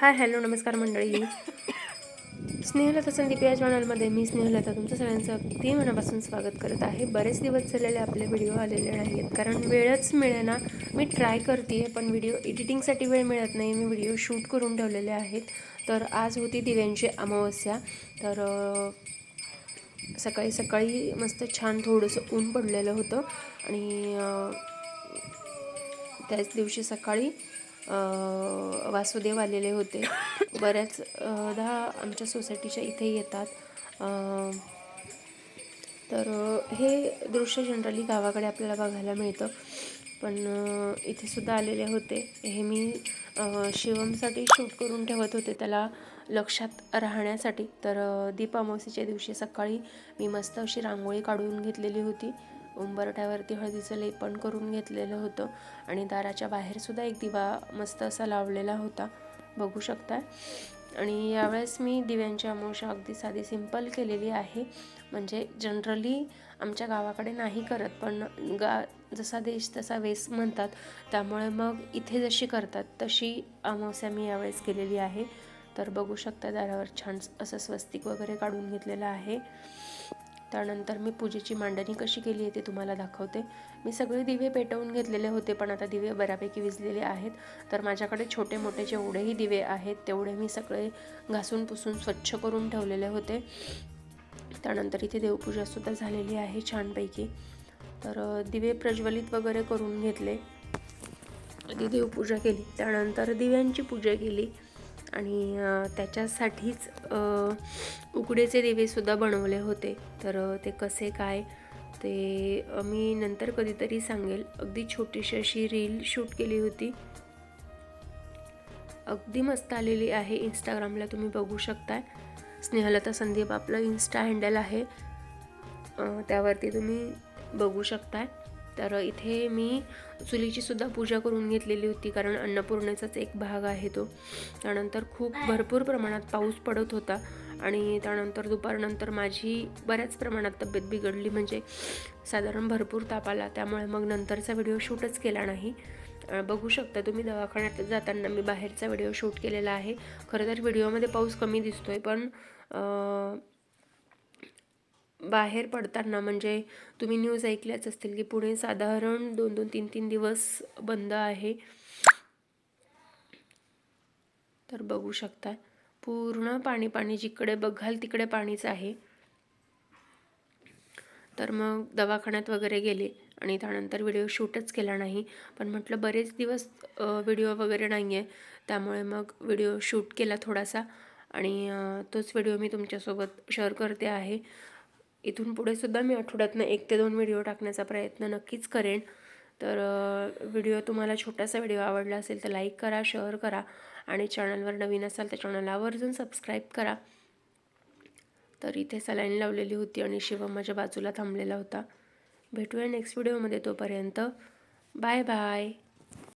Hi hello नमस्कार मंडळी. स्नेहलता संदीप या चॅनलमध्ये मी स्नेहलता तुमचं सगळ्यांचं अगदी मनापासून स्वागत करत आहे. बरेच दिवस झालेले आपले व्हिडिओ आलेले नाही आहेत कारण वेळच मिळेना. मी ट्राय करते पण व्हिडिओ एडिटिंगसाठी वेळ मिळत नाही. मी व्हिडिओ शूट करून ठेवलेले आहेत. तर आज होती दिव्यांची अमावस्या. तर सकाळी सकाळी मस्त छान थोडंसं ऊन पडलेलं होतं. आणि त्याच दिवशी सकाळी वासुदेव आलेले होते. बऱ्याचदा आमच्या सोसायटीच्या इथे येतात. तर हे दृश्य जनरली गावाकडे आपल्याला बघायला मिळतं. पण इथे सुद्धा आलेले होते. हे मी शिवमसाठी शूट करून ठेवत होते त्याला लक्षात राहण्यासाठी. तर दीप अमावस्येच्या दिवशी सकाळी मी मस्त अशी रांगोळी काढून घेतलेली होती. उंबरठ्यावरती हळदीचं लेपन करून घेतलेलं होतं आणि दाराच्या बाहेरसुद्धा एक दिवा मस्त असा लावलेला होता. बघू शकता आणि यावेळेस मी दिव्यांची अमावस्या अगदी साधी सिंपल केलेली आहे. म्हणजे जनरली आमच्या गावाकडे नाही करत पण गा जसा देश तसा वेस म्हणतात. त्यामुळे मग इथे जशी करतात तशी अमावस्या मी यावेळेस केलेली आहे. तर बघू शकता दारावर छान असं स्वस्तिक वगैरे काढून घेतलेलं आहे. त्यानंतर मी पूजेची मांडणी कशी केली आहे ते तुम्हाला दाखवते. मी सगळे दिवे पेटवून घेतलेले होते पण आता दिवे बऱ्यापैकी विजलेले आहेत. तर माझ्याकडे छोटे मोठे जेवढेही दिवे आहेत तेवढे मी सगळे घासून पुसून स्वच्छ करून ठेवलेले होते. त्यानंतर इथे देवपूजासुद्धा झालेली आहे छानपैकी. तर दिवे प्रज्वलित वगैरे करून घेतले. आधी देवपूजा केली त्यानंतर दिव्यांची पूजा केली. आणि त्याच्यासाठीच उकडेचे दिवेसुद्धा बनवले होते. तर ते कसे काय ते मी नंतर कधीतरी सांगेल. अगदी छोटीशी अशी रील शूट केली होती. अगदी मस्त आलेली आहे इंस्टाग्रामला तुम्ही बघू शकताय. स्नेहलता संदीप आपलं इन्स्टा हँडल आहे. त्यावरती तुम्ही बघू शकताय. तर इथे मी चुलीचीसुद्धा पूजा करून घेतलेली होती कारण अन्नपूर्णेचाच एक भाग आहे तो. त्यानंतर खूप भरपूर प्रमाणात पाऊस पडत होता आणि त्यानंतर दुपारनंतर माझी बऱ्याच प्रमाणात तब्येत बिघडली म्हणजे साधारण भरपूर ताप आला. त्यामुळे मग नंतरचा व्हिडिओ शूटच केला नाही. बघू शकता तुम्ही दवाखान्यात जाताना मी बाहेरचा व्हिडिओ शूट केलेला आहे. खरं तर व्हिडिओमध्ये पाऊस कमी दिसतोय पण बाहेर पडताना म्हणजे तुम्ही न्यूज ऐकल्याच असतील की पुणे साधारण दोन दोन तीन तीन दिवस बंद आहे. तर बघू शकता. पूर्ण पाणी पाणी जिकडे बघाल तिकडे पाणीच आहे. तर मग दवाखान्यात वगैरे गेले आणि त्यानंतर व्हिडिओ शूटच केला नाही. पण म्हटलं बरेच दिवस व्हिडिओ वगैरे नाही आहे त्यामुळे मग व्हिडिओ शूट केला थोडासा. आणि तोच व्हिडिओ मी तुमच्यासोबत शेअर करते आहे. इथून पुढे सुद्धा मी आठवड्यातनं एक ते दोन व्हिडिओ टाकण्याचा प्रयत्न नक्कीच करेन. तर व्हिडिओ तुम्हाला छोटासा व्हिडिओ आवडला असेल तर लाईक करा शेअर करा आणि चॅनलवर नवीन असाल तर चॅनल आवर्जून सबस्क्राईब करा. तर इथे सलाईन लावलेली होती आणि शिवम माझ्या बाजूला थांबलेला होता. भेटूया नेक्स्ट व्हिडिओमध्ये तोपर्यंत. Bye bye.